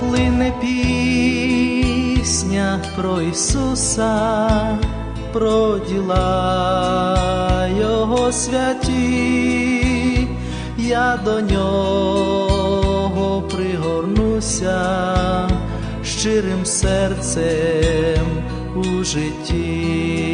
Плине пісня про Ісуса, про діла Його святі, я до нього пригорнуся щирим серцем у житті,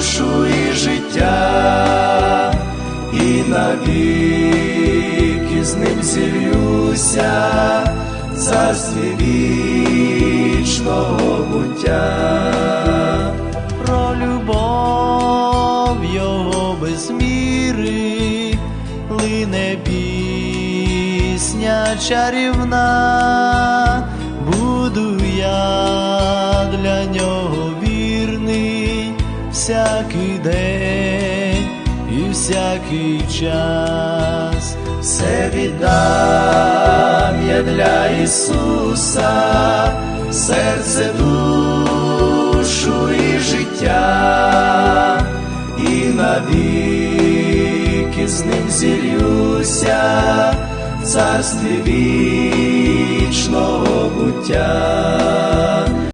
і життя, і навіки з ним зілюся, в царстві вічного буття, про любов його без чарівна, буду я для нього всякий день і всякий час, все віддам я для Ісуса, серце душу і життя, і навіки з ним зілюся, в царстві вічного буття.